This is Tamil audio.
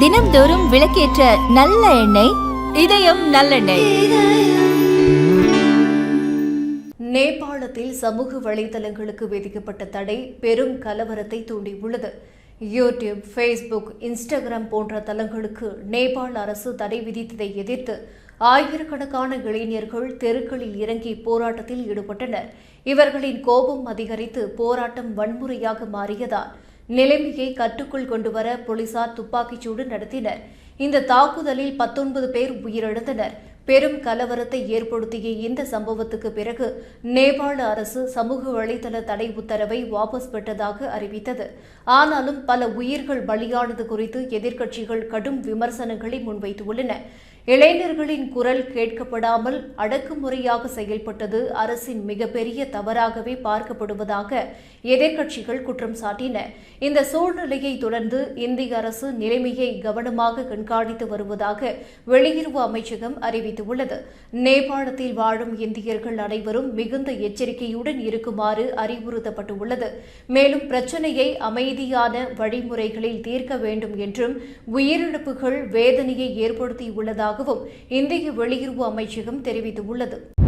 தினம்தோறும் விளக்கேற்ற நல்ல எண்ணெய் இதயம் நல்லெண்ணெய் நேபாளத்தில் சமூக வலைதளங்களுக்கு விதிக்கப்பட்ட தடை பெரும் கலவரத்தை தூண்டியுள்ளது. யூடியூப் ஃபேஸ்புக் இன்ஸ்டாகிராம் போன்ற தளங்களுக்கு நேபாள அரசு தடை விதித்ததை எதிர்த்து ஆயிரக்கணக்கான இளைஞர்கள் தெருக்களில் இறங்கி போராட்டத்தில் ஈடுபட்டனர். இவர்களின் கோபம் அதிகரித்து போராட்டம் வன்முறையாக மாறியதால் நிலைமையை கட்டுக்குள் கொண்டுவர போலீசார் துப்பாக்கிச்சூடு நடத்தினர். இந்த தாக்குதலில் பத்தொன்பது பேர் உயிரிழந்தனர். பெரும் கலவரத்தை ஏற்படுத்திய இந்த சம்பவத்துக்கு பிறகு நேபாள அரசு சமூக வலைதள தடை உத்தரவை வாபஸ் பெற்றதாக அறிவித்தது. ஆனாலும் பல உயிர்கள் பலியானது குறித்து எதிர்க்கட்சிகள் கடும் விமர்சனங்களை முன்வைத்துள்ளன. இளைஞர்களின் குரல் கேட்கப்படாமல் அடக்குமுறையாக செயல்பட்டது அரசின் மிகப்பெரிய தவறாகவே பார்க்கப்படுவதாக எதிர்க்கட்சிகள் குற்றம் சாட்டின. இந்த சூழ்நிலையை தொடர்ந்து இந்திய அரசு நிலைமையை கவனமாக கண்காணித்து வருவதாக வெளியுறவு அமைச்சகம் அறிவித்துள்ளது. நேபாளத்தில் வாழும் இந்தியர்கள் அனைவரும் மிகுந்த எச்சரிக்கையுடன் இருக்குமாறு அறிவுறுத்தப்பட்டுள்ளது. மேலும் பிரச்சனையை அமைதியான வழிமுறைகளில் தீர்க்க வேண்டும் என்றும் உயிரிழப்புகள் வேதனையை ஏற்படுத்தியுள்ளதாகவும் இந்திய வெளியுறவு அமைச்சகம் தெரிவித்துள்ளது.